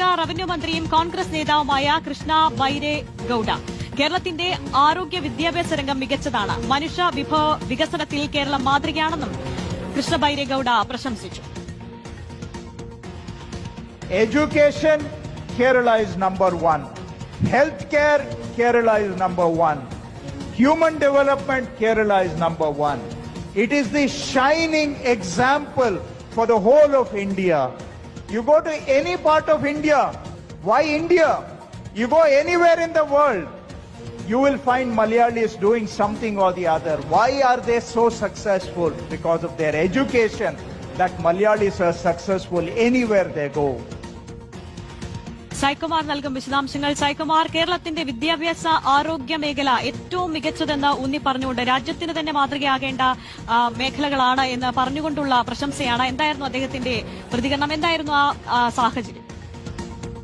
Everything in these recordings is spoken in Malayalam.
റവന്യൂ മന്ത്രിയും കോൺഗ്രസ് നേതാവുമായ കൃഷ്ണ വൈരേ ഗൌഡ. കേരളത്തിന്റെ ആരോഗ്യ വിദ്യാഭ്യാസ രംഗം മികച്ചതാണ്. മനുഷ്യ വിഭവ വികസനത്തിൽ കേരളം മാതൃകയാണെന്നും കൃഷ്ണ ബൈരേ ഗൌഡ പ്രശംസിച്ചു. Education Kerala is number one health care Kerala is number one human development Kerala is number one it is the shining example for the whole of India You go to any part of India, why India? You go anywhere in the world, you will find Malayalis doing something or the other. Why are they so successful? Because of their education, that Malayalis are successful anywhere they go. Saikumar നൽകും വിശദാംശങ്ങൾ. സൈക്കുമാർ കേരളത്തിന്റെ വിദ്യാഭ്യാസ ആരോഗ്യ മേഖല ഏറ്റവും മികച്ചതെന്ന് ഊന്നി പറഞ്ഞുകൊണ്ട് രാജ്യത്തിന് തന്നെ മാതൃകയാകേണ്ട മേഖലകളാണ് എന്ന് പറഞ്ഞുകൊണ്ടുള്ള പ്രശംസയാണ് എന്തായിരുന്നു അദ്ദേഹത്തിന്റെ പ്രതികരണം? എന്തായിരുന്നു ആ, സാഹചര്യം?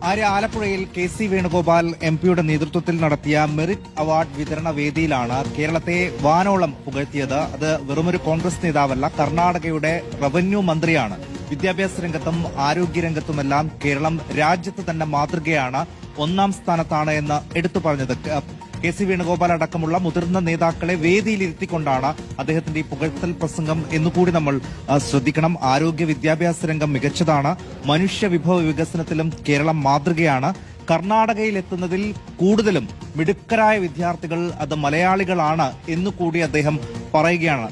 ആര്യ ആലപ്പുഴയിൽ കെ സി വേണുഗോപാൽ എം പിയുടെ നേതൃത്വത്തിൽ നടത്തിയ മെറിറ്റ് അവാർഡ് വിതരണ വേദിയിലാണ് കേരളത്തെ വാനോളം പുകഴ്ത്തിയത്. അത് വെറുമൊരു കോൺഗ്രസ് നേതാവല്ല കർണാടകയുടെ റവന്യൂ മന്ത്രിയാണ്. വിദ്യാഭ്യാസ രംഗത്തും ആരോഗ്യരംഗത്തുമെല്ലാം കേരളം രാജ്യത്ത് തന്നെ മാതൃകയാണ്. ഒന്നാം സ്ഥാനത്താണ് എന്ന് എടുത്തു പറഞ്ഞത് കെ സി വേണുഗോപാൽ അടക്കമുള്ള മുതിർന്ന നേതാക്കളെ വേദിയിലിരുത്തിക്കൊണ്ടാണ് അദ്ദേഹത്തിന്റെ ഈ പുകഴ്ത്തൽ പ്രസംഗം എന്നുകൂടി നമ്മൾ ശ്രദ്ധിക്കണം. ആരോഗ്യ വിദ്യാഭ്യാസ രംഗം മികച്ചതാണ്. മനുഷ്യ വിഭവ വികസനത്തിലും കേരളം മാതൃകയാണ്. കർണാടകയിൽ എത്തുന്നതിൽ കൂടുതലും മിടുക്കരായ വിദ്യാർത്ഥികൾ അത് മലയാളികളാണ് എന്നുകൂടി അദ്ദേഹം പറയുകയാണ്.